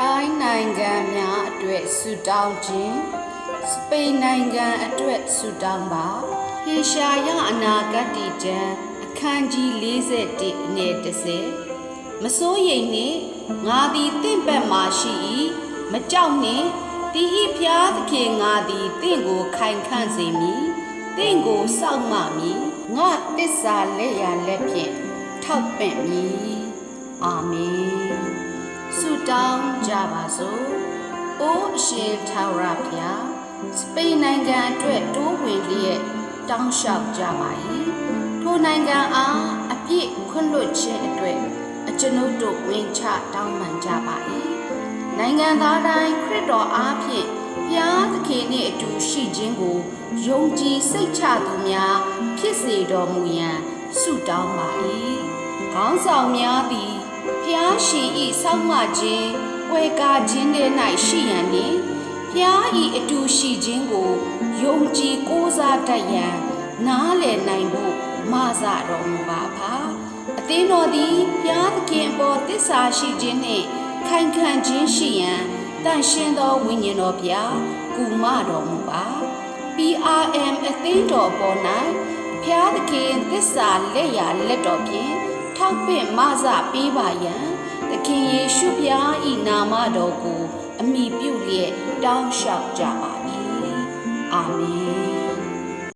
တိုင်းနိုင်ငံများအတွက်ဆုတောင်းခြင်းစပိန်နိုင်ငံအတွက်ဆုတောင်းပါဟေရှာယအနာဂတ်တီကျမ်းအခန်းကြီး41အငယ်30မစိုးရိမ်နှင့်ငါသည်တင့်ဘက်မှရှိ၏မကြောက်နှင့်တီဤဖျားသခင်ငါသည်တင့်ကိုခိုင်ခန့်စေမည်တင့်ကိုစောင့်မမည်ငါတစ္ဆာလက်ရလက်ဖြင့်ထောက်ပံ့မည်အာမင် ဆုတောင်းကြပါစို့။အိုးအရှင်ထာဝရဘုရားစပိန်နိုင်ငံအတွက်တိုးဝင်လျက်တောင်းလျှောက်ကြပါ၏။ထိုနိုင်ငံအားအပြည့်ခွင့်လွှတ်ခြင်းအတွက်အကျွန်ုပ်တို့ဝင်ချတောင်းပန်ကြပါ၏။နိုင်ငံသားတိုင်းခရစ်တော်အားဖြင့်ဘုရားသခင်နှင့်အတူရှိခြင်းကိုယုံကြည်စိတ်ချသူများဖြစ်စေတော်မူရန်ဆုတောင်းပါ၏။ ခေါင်းဆောင်များသည်ဖျားရှင်ဤဆောက်မှခြင်းကွယ်ကာခြင်းတဲ့၌ရှိရန်နှင့်ဖျားဤအတူရှိခြင်းကိုယုံကြည်ကိုးစားတတ်ရန်နားလည်နိုင်ဖို့မဆတော်မူပါဖာအသင်းတော်သည်ဖျားသခင်အပေါ်တစ္ဆာရှိခြင်းနှင့်ခိုင်ခံခြင်းရှိရန်တန်ရှင်းသောဝိညာဉ်တော်ဖျားကူမတော်မူပါ PRM အသင်းတော်ပေါ်၌ဖျားသခင်သစ္စာလက်ရာလက်တော်ဖြင့် ထောက်ပင့်မဆပေးပါယံသခင်ယေရှုဖျားဤနာမတော်ကို အမိပြုလျက်တောင်းလျှောက်ကြပါ၏အာမင်